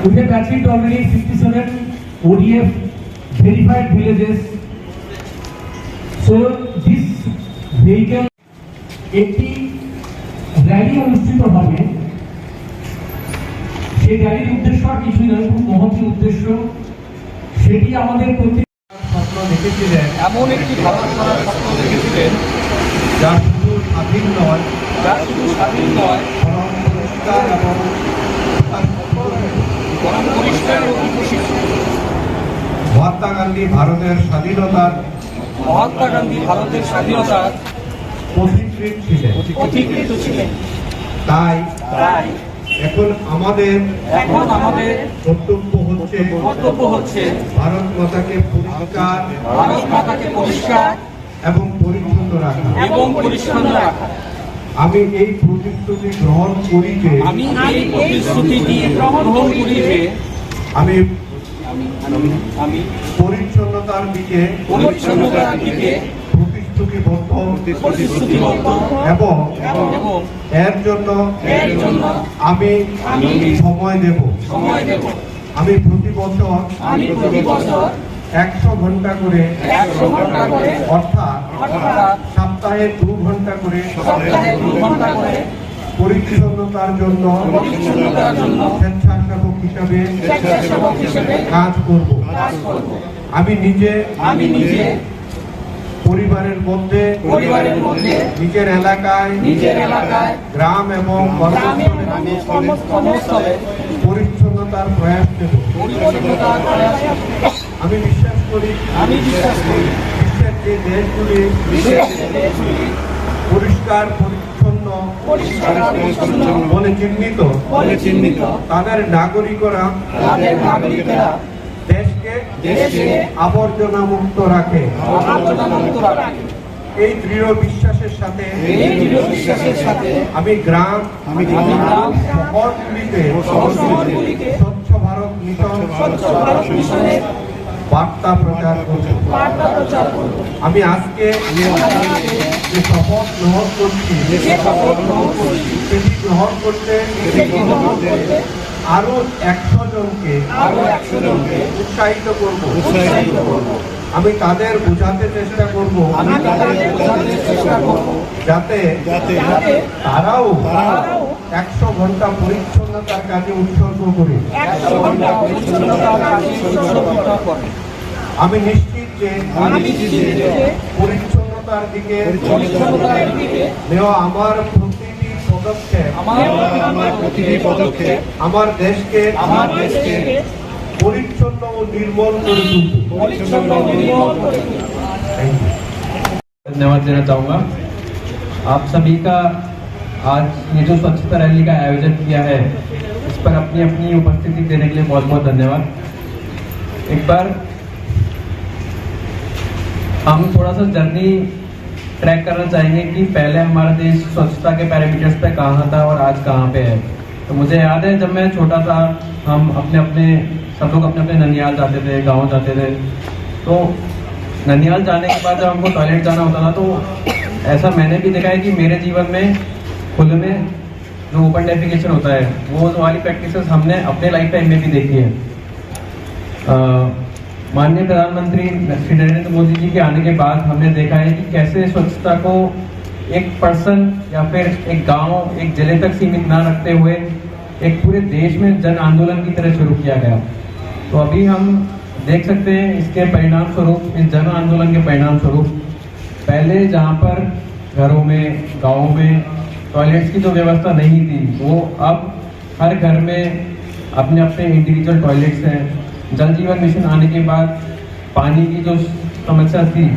We have achieved already 57 ODF verified villages. So, this vehicle একটি rally অনুষ্ঠিত হবে সেই র্যালির উদ্দেশ্য আর কিছুই নয়, খুব মহৎ উদ্দেশ্য সেটি আমাদের প্রতি স্বপ্ন দেখেছিলেন, এমন একটি ভারত গড়ার স্বপ্ন দেখেছিলেন, যা শুধু স্বাধীন নয়, যা শুধু স্বাধীন নয় এবং বরং পরিষ্কার ও বিকশিত মহাত্মা গান্ধী ভারতের স্বাধীনতার মহাত্মা গান্ধী ভারতের স্বাধীনতার ছিলেন। ছিলেন। তাই তাই এখন আমাদের এখন আমাদের কর্তব্য হচ্ছে কর্তব্য হচ্ছে ভারত মাতাকে পরিষ্কার ভারত মাতাকে পরিষ্কার এবং পরিচ্ছন্ন রাখা। এবং পরিচ্ছন্ন রাখা। আমি এই প্রতিশ্রুতি গ্রহণ করি যে আমি এই প্রতিশ্রুতিটি গ্রহণ করি যে আমি আমি পরিচ্ছন্নতার দিকে পরিচ্ছন্নতার দিকে প্রতিশ্রুতিবদ্ধ প্রতিশ্রুতিবদ্ধ এবং এর জন্য এর জন্য আমি আমি সময় দেব। সময় দেব। আমি প্রতি বছর আমি প্রতি বছর একশো ঘণ্টা করে একশো ঘণ্টা করে অর্থাৎ অর্থাৎ সপ্তাহে দু ঘণ্টা করে পরিচ্ছন্নতার জন্য স্বেচ্ছাসেবক হিসাবে কাজ করব। আমি নিজে আমি নিজে পরিবারের মধ্যে পরিবারের মধ্যে নিজের এলাকায় নিজের এলাকায় গ্রাম এবং কর্মস্থলে পরিচ্ছন্নতার প্রয়াস নেব। আমি বিশ্বাস করি আমি বিশ্বাস করি। যে দেশগুলি পরিষ্কার পরিচ্ছন্ন বলে চিহ্নিত তাদের নাগরিকরা দেশকে আবর্জনা মুক্ত রাখে। এই দৃঢ় বিশ্বাসের সাথে আমি গ্রাম শহরগুলিতে স্বচ্ছ ভারত মিশন বার্তা প্রচার করব। আমি আজকে যে শপথ গ্রহণ করছি সেটি গ্রহণ করতে আরও একশো জনকে আরও একশো জনকে উৎসাহিত করব। উৎসাহিত আমি তাদের বোঝাতে চেষ্টা করব। আমি তাদের বোঝাতে চেষ্টা করব। যাতে যাতে তারাও তারাও একশো ঘন্টা পরিচ্ছন্নতার কাজে উৎসর্গ করে একশো ঘন্টা পরিচ্ছন্নতার কাজে উৎসর্গিত করে আমি নিশ্চিত যে আমি নিশ্চিত যে পরিচ্ছন্নতার দিকে পরিচ্ছন্নতার দিকে নেওয়া আমার প্রতিটি পদক্ষেপ আমার আমার প্রতিটি পদক্ষেপ আমার দেশকে আমার দেশকে পরিচ্ছন্ন ও নির্মল করে তুলবে পরিচ্ছন্ন ও নির্মল করে তুলবে। Thank you. धन्यवाद देना चाहूँगा आप सभी का आज ये जो स्वच्छता रैली का आयोजन किया है, इस पर अपनी अपनी उपस्थिति देने के लिए बहुत बहुत धन्यवाद। एक बार हम थोड़ा सा जर्नी ट्रैक करना चाहेंगे कि पहले हमारा देश स्वच्छता के पैरामीटर्स पे कहाँ था और आज कहाँ पे है। तो मुझे याद है जब मैं छोटा था, हम अपने अपने सब लोग अपने अपने ननियाल जाते थे, गाँव जाते थे। तो ननियाल जाने के बाद जब हमको टॉयलेट जाना होता था तो ऐसा मैंने भी देखा है कि मेरे जीवन में खुले में जो ओपन डेफिकेशन होता है, वो वाली प्रैक्टिसेस हमने अपने लाइफ टाइम में भी देखी है। माननीय प्रधानमंत्री श्री नरेंद्र मोदी जी के आने के बाद हमने देखा है कि कैसे स्वच्छता को एक पर्सन या फिर एक गाँव, एक ज़िले तक सीमित ना रखते हुए एक पूरे देश में जन आंदोलन की तरह शुरू किया गया। तो अभी हम देख सकते हैं इसके परिणाम स्वरूप इस जन आंदोलन के परिणाम स्वरूप पहले जहाँ पर घरों में, गाँवों में टॉयलेट्स की जो व्यवस्था नहीं थी। वो अब हर घर में अपने अपने इंडिविजुअल टॉयलेट्स हैं। जल जीवन मिशन आने के बाद पानी की जो समस्या थी,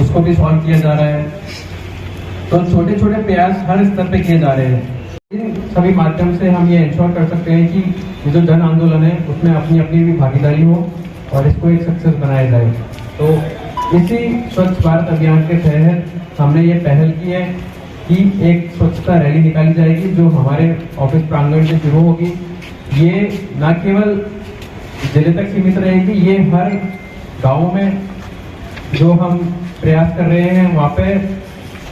उसको भी सॉल्व किया जा रहा है। तो छोटे छोटे प्रयास हर स्तर पे किए जा रहे हैं। इन सभी माध्यम से हम ये इंश्योर कर सकते हैं कि ये जो जन आंदोलन है, उसमें अपनी अपनी भी भागीदारी हो और इसको एक सक्सेस बनाया जाए। तो इसी स्वच्छ भारत अभियान के तहत हमने ये पहल की है। कि एक स्वच्छता रैली निकाली जाएगी जो हमारे ऑफ़िस प्रांगण से शुरू होगी। ये न केवल ज़िले तक सीमित रहेगी, ये हर गाँव में जो हम प्रयास कर रहे हैं, वहाँ पे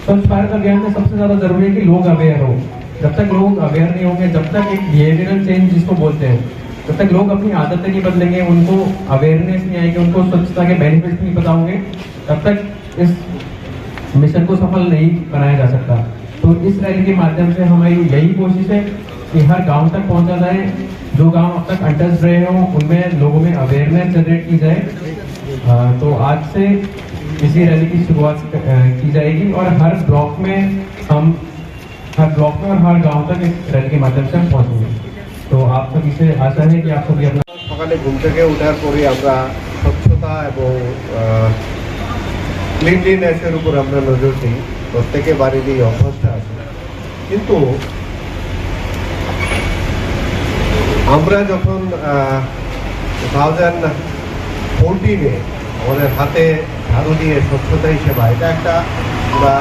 स्वच्छ भारत अभियान में सबसे ज़्यादा ज़रूरी है कि लोग अवेयर हो। जब तक लोग अवेयर नहीं होंगे, जब तक एक बिहेवियरल चेंज जिसको बोलते हैं, जब तक लोग अपनी आदतें नहीं बदलेंगे, उनको अवेयरनेस नहीं आएगी, उनको स्वच्छता के बेनिफिट्स नहीं पता होंगे, तब तक इस मिशन को सफल नहीं बनाया जा सकता तो इस रैली के माध्यम से हमारी यही कोशिश है कि हर गांव तक पहुंचा जाए जो गांव अब तक अनटच रहे हों उनमें लोगों में अवेयरनेस जनरेट की जाए अ, तो आज से इसी रैली की शुरुआत अ, की जाएगी और हर ब्लॉक में हम हर ब्लॉक में और हर गांव तक इस रैली के माध्यम से हम पहुंचेंगे तो आप सभी से आशा है कि आप सभी अपना সকালে ঘুম থেকে ওঠার পরে আমরা স্বচ্ছতা এবং ক্লিনলিনেসের উপর আমরা নজর দিই, প্রত্যেকে বাড়ির এই অভ্যাসটা আছে। কিন্তু আমরা যখন টু থাউজেন্ড ফোরটিনে আমাদের হাতে ঝাড়ু দিয়ে স্বচ্ছতা হিসেবে, এটা একটা আমরা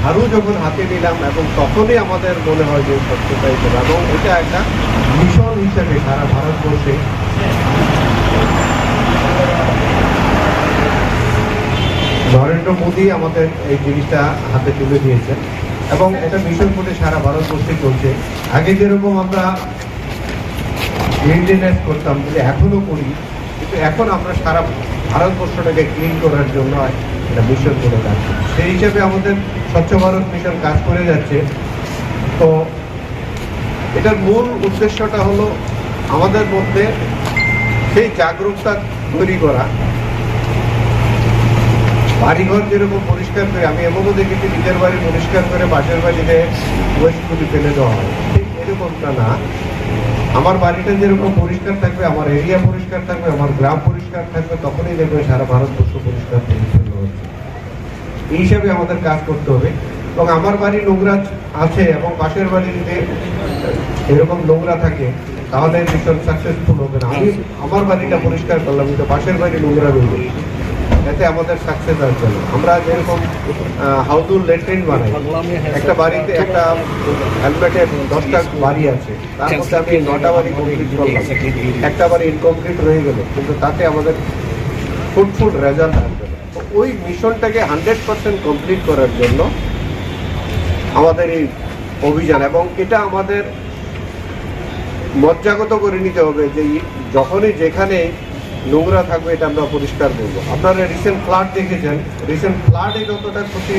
ঝাড়ু যখন হাতে নিলাম এবং তখনই আমাদের মনে হয় যে স্বচ্ছতা হিসেবে, এবং এটা একটা মিশন হিসেবে সারা ভারতবর্ষে নরেন্দ্র মোদী আমাদের এই জিনিসটা হাতে তুলে দিয়েছেন। এবং এটা মিশন করে সারা ভারতবর্ষে চলছে। আগে যেরকম আমরা মেনটেনেন্স করতাম যে এখনও করি, কিন্তু এখন আমরা সারা ভারতবর্ষটাকে ক্লিন করার জন্য এটা মিশন করে যাচ্ছি। সেই হিসেবে আমাদের স্বচ্ছ ভারত মিশন কাজ করে যাচ্ছে। তো এটার মূল উদ্দেশ্যটা হলো আমাদের মধ্যে সেই জাগরুকতা তৈরি করা। বাড়িঘর যেরকম পরিষ্কার করে, আমি এমনও দেখেছি নিজের বাড়ি পরিষ্কার করে পাশের বাড়িতে ওয়েস্টগুলি ফেলে দেওয়া হয়। ঠিক এরকমটা না। আমার বাড়িটা যেরকম পরিষ্কার থাকবে, আমার এরিয়া পরিষ্কার থাকবে, আমার গ্রাম পরিষ্কার থাকবে, তখনই দেখবে সারা ভারতবর্ষ পরিষ্কার পরিচ্ছন্ন হচ্ছে। এই হিসাবে আমাদের কাজ করতে হবে। এবং আমার বাড়ি নোংরা আছে এবং পাশের বাড়ি যদি এরকম নোংরা থাকে, তাহলে মিশন সাকসেসফুল হবে না। আমি আমার বাড়িটা পরিষ্কার করলাম, কিন্তু পাশের বাড়ি নোংরা রইল এতে আমাদের সাকসেস আসবে আমরা যেরকম হাউদুল লেট্রিন বানাই। একটা বাড়িতে একটা হেলমেটের দশটা বাড়ি আছে, তার মধ্যে আমি নটা বাড়ি কমপ্লিট করলাম। একটা বাড়ি ইনকমপ্লিট রয়ে গেল, কিন্তু তাতে আমাদের ফ্রুটফুল রেজাল্ট আসবে। ওই মিশনটাকে হান্ড্রেড পার্সেন্ট কমপ্লিট করার জন্য আমাদের এই অভিযান, এবং এটা আমাদের মজ্জাগত করে নিতে হবে যে যখনই যেখানে নোংরা থাকবে, এটা আমরা পরিষ্কার করব আপনারা রিসেন্ট ফ্লাড দেখেছেন। রিসেন্ট ফ্লাডে যতটা ক্ষতি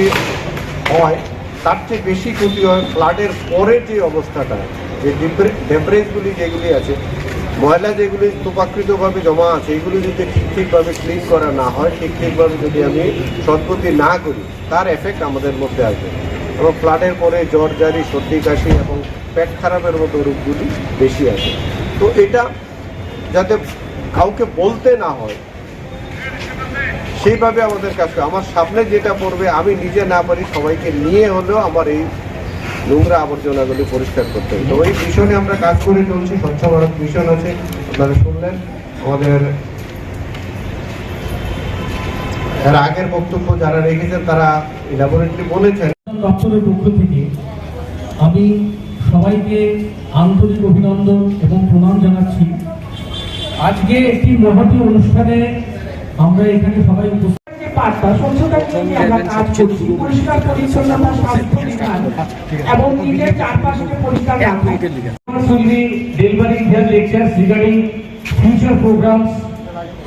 হয়, তার চেয়ে বেশি ক্ষতি হয় ফ্লাডের পরের যে অবস্থাটা, যে ডেব্রেজগুলি যেগুলি আছে, ময়লা যেগুলি স্তূপাকৃতভাবে জমা আছে, এগুলি যদি ঠিক ঠিকভাবে ক্লিন করা না হয়, ঠিক ঠিকভাবে যদি আমি সদ্গতি না করি, তার এফেক্ট আমাদের মধ্যে আসবে। এবং ফ্লাডের পরে জ্বর, জারি, সর্দি, কাশি এবং পেট খারাপের মতো রোগগুলি বেশি আসে। তো এটা যাতে কাউকে বলতে না হয়, সেইভাবে আমাদের করে। আমার সামনে যেটা পড়বে, আমি নিজে না পারি, সবাইকে নিয়ে হলেও আমার এই নোংরা আবর্জনাগুলি পরিষ্কার করতে হবে। তো ওই মিশনে আমরা কাজ করে চলছি, স্বচ্ছ ভারত মিশন আছে, আপনারা শুনলেন। আমাদের এর আগের বক্তব্য যারা রেখেছেন, তারা ইলাবোরেটলি বলেছেন। দপ্তরের পক্ষ থেকে আমি সবাইকে আন্তরিক অভিনন্দন এবং প্রণাম জানাচ্ছি। আজকে একটি মহতী অনুষ্ঠানে আমরা এখানে সবাই উপস্থিত যে পাঁচটা স্বচ্ছতার আমরা কাজ করছি পরিষ্কার পরিচ্ছন্নতা স্বাস্থ্য বিধান এবং নিজের চারপাশকে পরিষ্কার রাখা be delivering their lectures regarding future programs,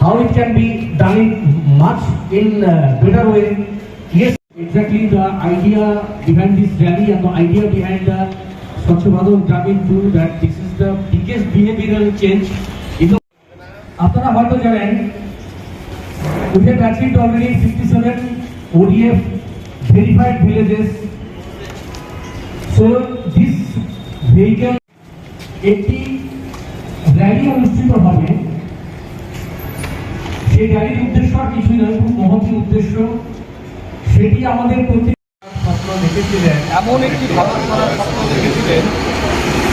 how it can be done much in uh, better way. Yes, exactly the idea behind this rally and the idea behind the Swachh Bharat Gramin do that this is the biggest behavioral change আপনারা হয়তো জানেন we have achieved already 57 ODF verified villages. So, this vehicle, একটি rally অনুষ্ঠিত হবে। সেই র্যালির উদ্দেশ্য আর কিছুই নয়, খুব মহৎ উদ্দেশ্য। সেটি আমাদের প্রতি এমন একটি ভারত গড়ার স্বপ্ন দেখেছিলেন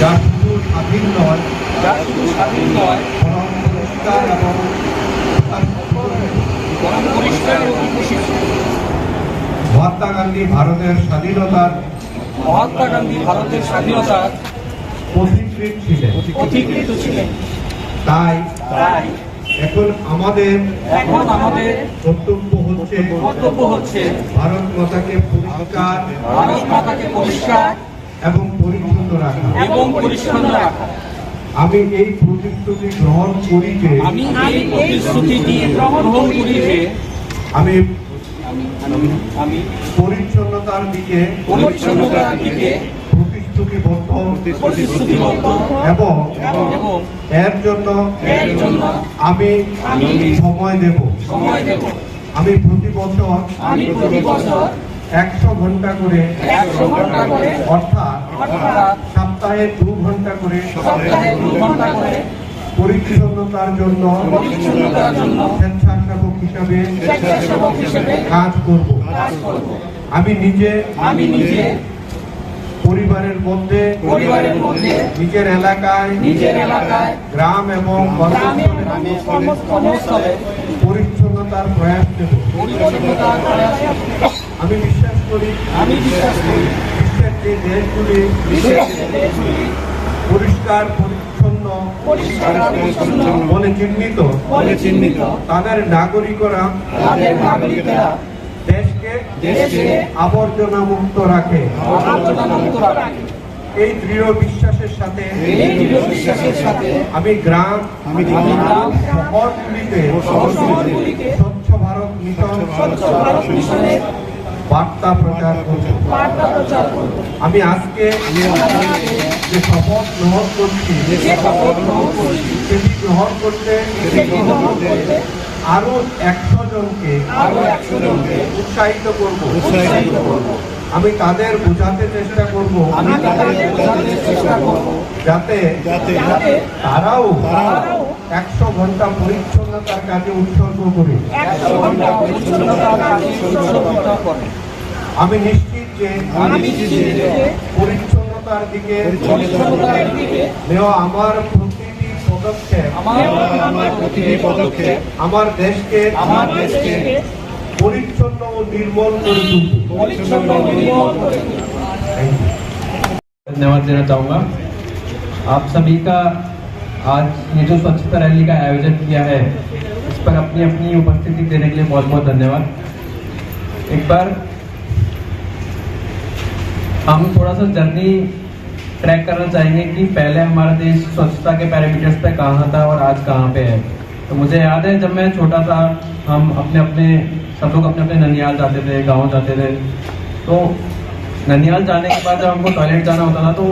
যা শুধু স্বাধীন নয়, যা শুধু স্বাধীন নয়, বরং পরিষ্কার এবং মহাত্মা গান্ধী ভারতের স্বাধীনতার মহাত্মা গান্ধী ভারতের স্বাধীনতার পথিকৃৎ ছিলেন। অধিকৃত ছিলেন। তাই তাই এখন আমাদের এখন আমাদের কর্তব্য হচ্ছে কর্তব্য হচ্ছে ভারত মাতাকে পরিষ্কার ভারত মাতাকে পরিষ্কার এবং পরিচ্ছন্ন রাখা। এবং পরিচ্ছন্ন রাখা। আমি এই প্রতিশ্রুতি গ্রহণ করি যে আমি এই প্রতিশ্রুতিটি গ্রহণ করি যে আমি আমি পরিচ্ছন্নতার দিকে পরিচ্ছন্নতার দিকে প্রতিশ্রুতিবদ্ধ প্রতিশ্রুতিবদ্ধ এবং এবং এর জন্য এর জন্য আমি আমি সময় দেব। সময় দেব। আমি প্রতি বছর আমি প্রতি বছর একশো ঘণ্টা করে অর্থাৎ সপ্তাহে দু ঘণ্টা করে পরিচ্ছন্নতার জন্য স্বেচ্ছাসেবক হিসাবে কাজ করব। আমি নিজে আমি নিজে পরিবারের মধ্যে পরিবারের মধ্যে নিজের এলাকায় নিজের এলাকায় গ্রাম এবং কর্মস্থলে কর্মস্থলে পরিচ্ছন্নতার প্রয়াস নেব পরিচ্ছন্নতার প্রয়াস আমি বিশ্বাস করি আমি বিশ্বাস করি। বিশ্বের যে দেশগুলি পরিষ্কার পরিচ্ছন্ন বলে চিহ্নিত বলে চিহ্নিত। তাদের নাগরিকরা তাদের নাগরিকেরা দেশকে দেশকে আবর্জনা মুক্ত রাখে। এই দৃঢ় বিশ্বাসের সাথে এই দৃঢ় বিশ্বাসের সাথে আমি গ্রাম আমি গ্রাম শহরগুলিতে স্বচ্ছ ভারত মিশন স্বচ্ছ ভারত মিশনের বার্তা প্রচার করব। আমি আজকে যে শপথ গ্রহণ করছি সেটি গ্রহণ করতে আরও একশো জনকে আরও একশো জনকে উৎসাহিত করব। উৎসাহিত করব। আমি তাদের বোঝাতে চেষ্টা করব। আমি তাদের বোঝাতে চেষ্টা করব। যাতে তারাও একশো ঘণ্টা পরিচ্ছন্নতার কাজে উৎসর্গ করে। আমি নিশ্চিত যে আমি নিশ্চিত যে পরিচ্ছন্নতার দিকে পরিচ্ছন্নতার দিকে নেওয়া আমার প্রতিটি পদক্ষেপ আমার আমার প্রতিটি পদক্ষেপ আমার দেশকে আমার দেশকে পরিচ্ছন্ন ও নির্মল করে তুলবে পরিচ্ছন্ন নির্মল করে তুলবে। Thank you. धन्यवाद देना चाहूँगा आप सभी का आज ये जो स्वच्छता रैली का आयोजन किया है इस पर अपनी अपनी उपस्थिति देने के लिए बहुत बहुत धन्यवाद एक बार हम थोड़ा सा जर्नी ट्रैक करना चाहेंगे कि पहले हमारा देश स्वच्छता के पैरामीटर्स पे कहाँ था और आज कहाँ पे है। तो मुझे याद है जब मैं छोटा था हम अपने अपने सब लोग अपने अपने ननियाल जाते थे गाँव जाते थे। तो ननियाल जाने के बाद जब हमको टॉयलेट जाना होता था तो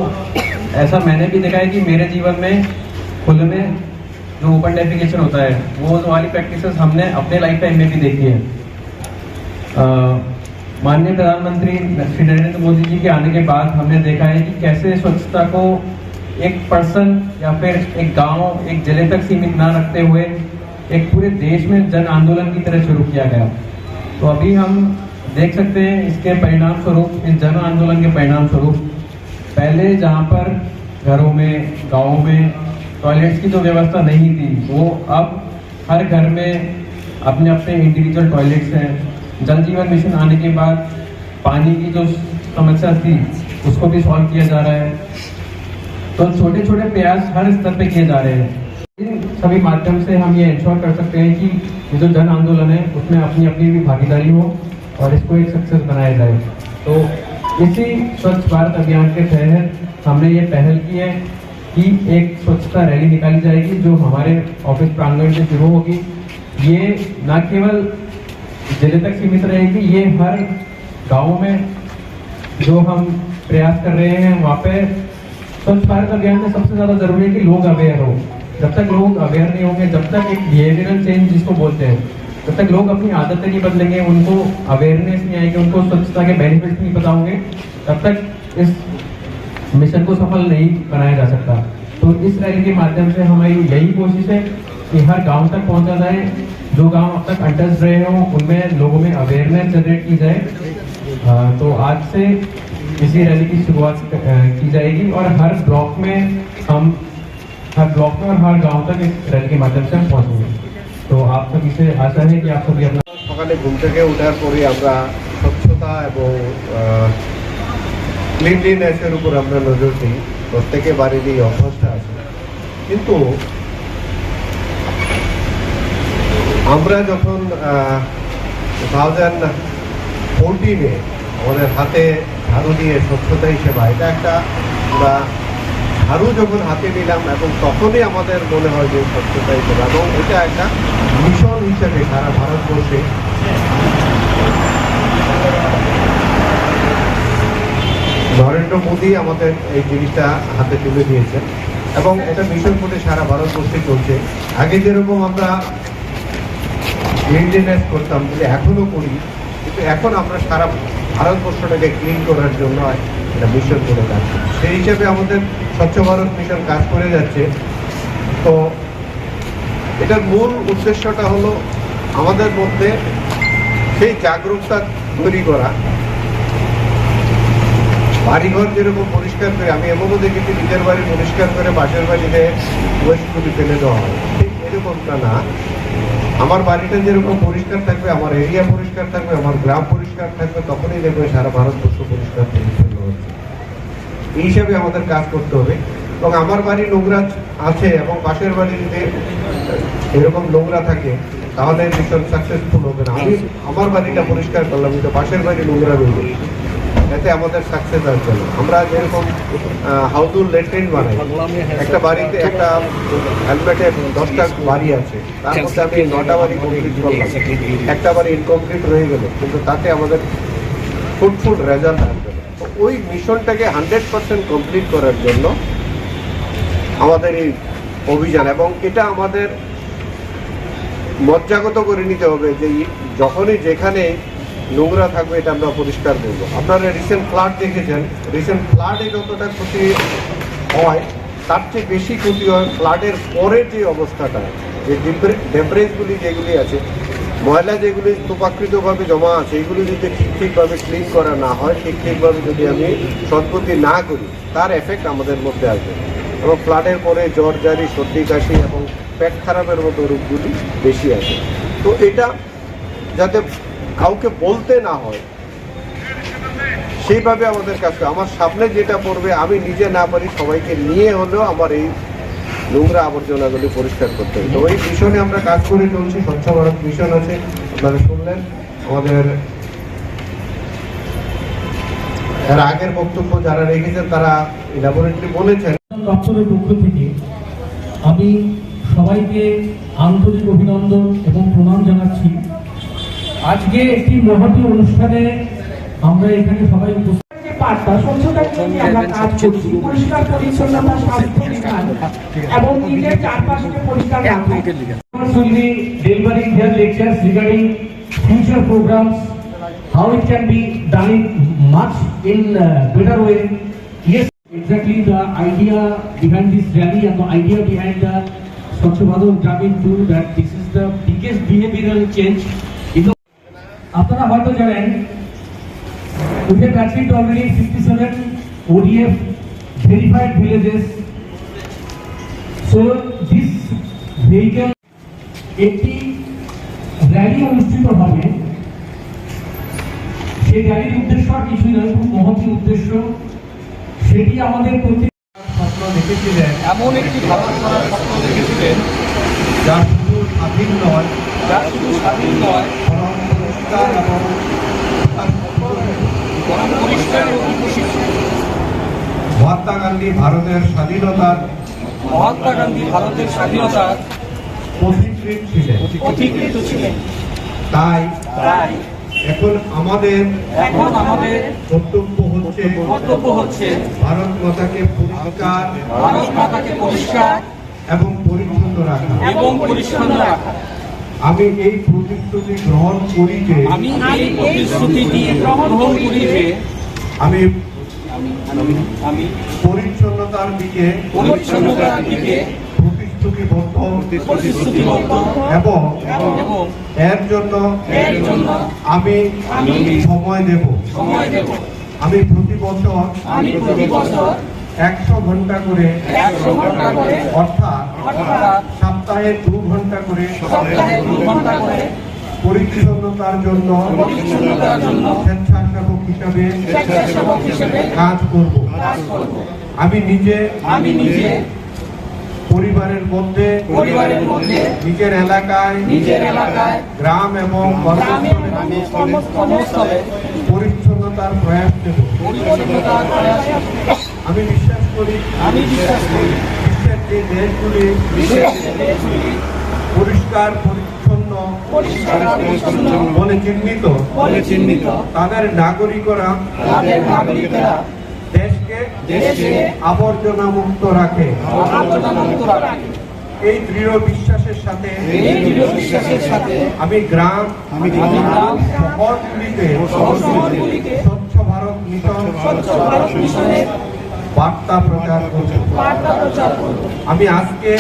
ऐसा मैंने भी देखा है कि मेरे जीवन में खुले में जो ओपन डेफिकेशन होता है वो वाली प्रैक्टिस हमने अपने लाइफ टाइम में भी देखी है। अ, माननीय प्रधानमंत्री श्री नरेंद्र मोदी जी के आने के बाद हमने देखा है कि कैसे स्वच्छता को एक पर्सन या फिर एक गाँव, एक ज़िले तक सीमित ना रखते हुए एक पूरे देश में जन आंदोलन की तरह शुरू किया गया। तो अभी हम देख सकते हैं इसके परिणाम स्वरूप, इस जन आंदोलन के परिणाम स्वरूप। पहले जहाँ पर घरों में, गाँव में टॉयलेट्स की जो व्यवस्था नहीं थी, वो अब हर घर में अपने अपने इंडिविजुअल टॉयलेट्स हैं। जल जीवन मिशन आने के बाद पानी की जो समस्या थी, उसको भी सॉल्व किया जा रहा है। तो छोटे छोटे प्रयास हर स्तर पे किए जा रहे हैं। इन सभी माध्यम से हम ये इंश्योर कर सकते हैं कि ये जो जन आंदोलन है, उसमें अपनी अपनी भी भागीदारी हो और इसको एक सक्सेस बनाया जाए। तो इसी स्वच्छ भारत अभियान के तहत हमने ये पहल की है कि एक स्वच्छता रैली निकाली जाएगी, जो हमारे ऑफ़िस प्रांगण से शुरू होगी। ये न केवल ज़िले तक सीमित रहेगी ये हर गाँव में जो हम प्रयास कर रहे हैं, वहाँ पे स्वच्छ भारत अभियान में सबसे ज़्यादा ज़रूरी है कि लोग अवेयर हो। जब तक लोग अवेयर नहीं होंगे, जब तक एक बिहेवियरल चेंज जिसको बोलते हैं, जब तक लोग अपनी आदतें नहीं बदलेंगे, उनको अवेयरनेस नहीं आएगी, उनको स्वच्छता के बेनिफिट्स नहीं पता होंगे, तब तक इस मिशन को सफल नहीं बनाया जा सकता। तो इस रैली के माध्यम से हमारी यही कोशिश है कि हर गाँव तक पहुँचा जाए जो गांव अब तक अनटच रहे हों उनमें लोगों में अवेयरनेस जनरेट की जाए अ, तो आज से इसी रैली की शुरुआत अ, की जाएगी और हर ब्लॉक में हम हर ब्लॉक में और हर गांव तक इस रैली के माध्यम से हम पहुंचेंगे तो आप सभी से आशा है कि आप सभी अपना সকালে ঘুম থেকে ওঠার পরে আমরা স্বচ্ছতা এবং ক্লিনলিনেসের উপর আমরা নজর দিই প্রত্যেকে বাড়ির এই অভ্যাসটা আছে কিন্তু আমরা যখন ফোরটিনে আমাদের হাতে ঝাড়ু দিয়ে স্বচ্ছতা হিসেবে এটা একটা আমরা ঝাড়ু যখন হাতে নিলাম এবং তখনই আমাদের মনে হয় যে স্বচ্ছতা করা এবং এটা একটা মিশন হিসেবে সারা ভারতবর্ষে। নরেন্দ্র মোদী আমাদের এই জিনিসটা হাতে তুলে দিয়েছেন, এবং এটা মিশন করে সারা ভারতবর্ষে চলছে। আগে যেরকম আমরা মেনটেনেন্স করতাম বলে এখনও করি, কিন্তু এখন আমরা সারা ভারতবর্ষটাকে ক্লিন করার জন্য এটা মিশন করে করি। সেই হিসেবে আমাদের স্বচ্ছ ভারত মিশন কাজ করে যাচ্ছে। তো এটার মূল উদ্দেশ্যটা হলো আমাদের মধ্যে সেই জাগরুকতা তৈরি করা। বাড়িঘর যেরকম পরিষ্কার করে, আমি এমনও দেখেছি নিজের বাড়ি পরিষ্কার করে পাশের বাড়িতে ওয়েস্টগুলি ফেলে দেওয়া হয়। ঠিক এরকমটা না। আমার বাড়িটা যেরকম পরিষ্কার থাকবে, আমার এরিয়া পরিষ্কার থাকবে, আমার গ্রাম পরিষ্কার থাকবে, তখনই দেখবে সারা ভারতবর্ষ পরিষ্কার, পরিচ্ছন্ন হচ্ছে। এই হিসাবে আমাদের কাজ করতে হবে। এবং আমার বাড়ি নোংরা আছে এবং পাশের বাড়ি যদি এরকম নোংরা থাকে, তাহলে মিশন সাকসেসফুল হবে না। আমি আমার বাড়িটা পরিষ্কার করলাম, কিন্তু পাশের বাড়ি নোংরা রইল এতে আমাদের সাকসেস আসবে না আমরা যেরকম হাউদুল লেট্রিন বানাই। একটা বাড়িতে একটা হেলমেটে দশটা বাড়ি আছে, তার মধ্যে আমি নটা বাড়ি কমপ্লিট করলাম। একটা বাড়ি ইনকমপ্লিট রয়ে গেল, কিন্তু তাতে আমাদের ফ্রুটফুল রেজাল্ট আসবে ওই মিশনটাকে হান্ড্রেড পার্সেন্ট কমপ্লিট করার জন্য আমাদের এই অভিযান, এবং এটা আমাদের মজ্জাগত করে নিতে হবে যে যখনই যেখানে নোংরা থাকবে, এটা আমরা পরিষ্কার করব আপনারা রিসেন্ট ফ্লাড দেখেছেন। রিসেন্ট ফ্লাডে যতটা ক্ষতি হয়, তার চেয়ে বেশি ক্ষতি হয় ফ্লাডের পরের যে অবস্থাটা, যে ডেব্রেজগুলি যেগুলি আছে, ময়লা যেগুলি তোপাকৃতভাবে জমা আছে, এগুলি যদি ঠিক ঠিকভাবে ক্লিন করা না হয়, ঠিক ঠিকভাবে যদি আমি সৎপতি না করি, তার এফেক্ট আমাদের মধ্যে আসবে। এবং ফ্লাডের পরে জ্বর, জারি, সর্দি, কাশি এবং পেট খারাপের মতো রোগগুলি বেশি আসে। তো এটা যাতে কাউকে বলতে না হয়, সেইভাবে আমাদের কাছে আমার সামনে যেটা পড়বে, আমি নিজে না পারি, সবাইকে নিয়ে হলেও আমার এই নোংরা আবর্জনাগুলি পরিষ্কার করতে হবে। তো ওই মিশনে আমরা কাজ করে চলছি, স্বচ্ছ ভারত মিশন আছে, আপনারা শুনলেন। আমাদের এর আগের বক্তব্য যারা রেখেছেন, তারা ল্যাবরেটরি বলেছেন। দপ্তরের পক্ষ থেকে আমি সবাইকে আন্তরিক অভিনন্দন এবং প্রণাম জানাচ্ছি। আজকে একটি মহতী অনুষ্ঠানে আমরা এখানে সবাই স্বচ্ছ Bharat Grameen tour that this is the biggest behaviour change আপনারা হয়তো জানেন achieved already 57 ODF verified villages. So, this vehicle, একটি র্যালি অনুষ্ঠিত হবে। সেই র্যালির উদ্দেশ্য আর কিছুই নয়, খুব উদ্দেশ্য। সেটি আমাদের প্রতি এমন একটি ভারত করার স্বপ্ন দেখেছিলেন, যা শুধু স্বাধীন নয়। যা শুধু স্বাধীন নয়। পরিষ্কার এবং মহাত্মা গান্ধী ভারতের স্বাধীনতার মহাত্মা গান্ধী ভারতের স্বাধীনতার পথিকৃৎ ছিলেন। পথিকৃত ছিলেন। তাই তাই এখন আমাদের এখন আমাদের কর্তব্য হচ্ছে কর্তব্য হচ্ছে ভারত মাতাকে পরিষ্কার ভারত মাতাকে পরিষ্কার এবং পরিচ্ছন্ন রাখা। এবং পরিচ্ছন্ন রাখা। আমি এই প্রতিশ্রুতি গ্রহণ করি যে আমি এই প্রতিশ্রুতিটি গ্রহণ করি যে আমি আমি পরিচ্ছন্নতার দিকে পরিচ্ছন্নতার দিকে প্রতিশ্রুতিবদ্ধ প্রতিশ্রুতিবদ্ধ এবং এবং এর জন্য এর জন্য আমি আমি সময় দেব। সময় দেব। আমি প্রতি বছর আমি প্রতি বছর একশো ঘণ্টা করে একশো ঘণ্টা করে অর্থাৎ অর্থাৎ সপ্তাহে দু ঘণ্টা করে পরিচ্ছন্নতার জন্য স্বেচ্ছাসেবক হিসাবে কাজ করব। আমি নিজে আমি নিজে পরিবারের মধ্যে পরিবারের মধ্যে নিজের এলাকায় নিজের এলাকায় গ্রাম এবং কর্মস্থলে পরিচ্ছন্নতার প্রয়াস প্রয়াস আমি বিশ্বাস করি আমি বিশ্বাস করি যে দেশগুলি পরিষ্কার পরিচ্ছন্ন বলে চিহ্নিত চিহ্নিত তাদের নাগরিকরা দেশকে আবর্জনা মুক্ত রাখে। এই দৃঢ় বিশ্বাসের সাথে আমি গ্রাম শহরগুলিতে স্বচ্ছ ভারত মিশন বার্তা প্রচার করব। করব। আমি আজকে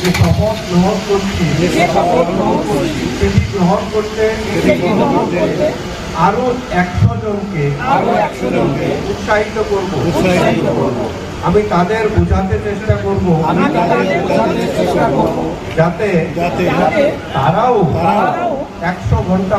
যে শপথ গ্রহণ করছি যে শপথ গ্রহণ করছি সেটি গ্রহণ করতে সেটি গ্রহণ আরও একশো জনকে আরও একশো জনকে উৎসাহিত করব। আমি তাদের বোঝাতে চেষ্টা করব। যাতে তারাও একশো ঘণ্টা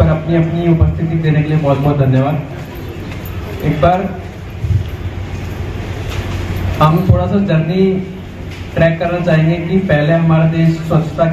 पर अपनी अपनी उपस्थिति देने के लिए बहुत बहुत धन्यवाद। एक बार हम थोड़ा सा जर्नी ट्रैक करना चाहेंगे कि पहले हमारा देश स्वच्छता